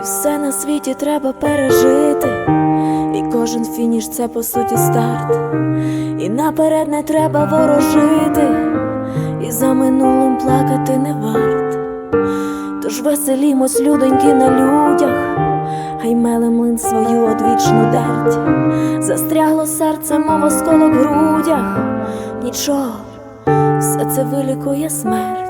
І все на світі треба пережити, і кожен фініш це по суті старт. І наперед не треба ворожити, і за минулим плакати не варт. Тож веселімось, людоньки, на людях, хай меле млин свою одвічну дерть. Застрягло серце, мов осколок в грудях, нічого, все це вилікує смерть.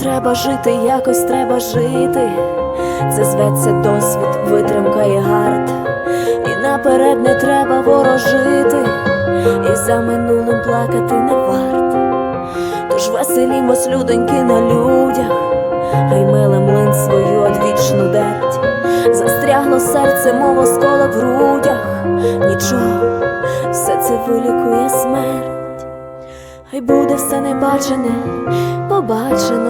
Треба жити, якось треба жити. Це зветься досвід, витримка і гард. І наперед не треба ворожити, і за минулим плакати не варт. Тож веселімось, людоньки, на людях, хай миле млин свою одвічну дерть. Застрягло серце, мов осколок в грудях. Нічого, все це вилікує смерть. Хай буде все небачене, побачено,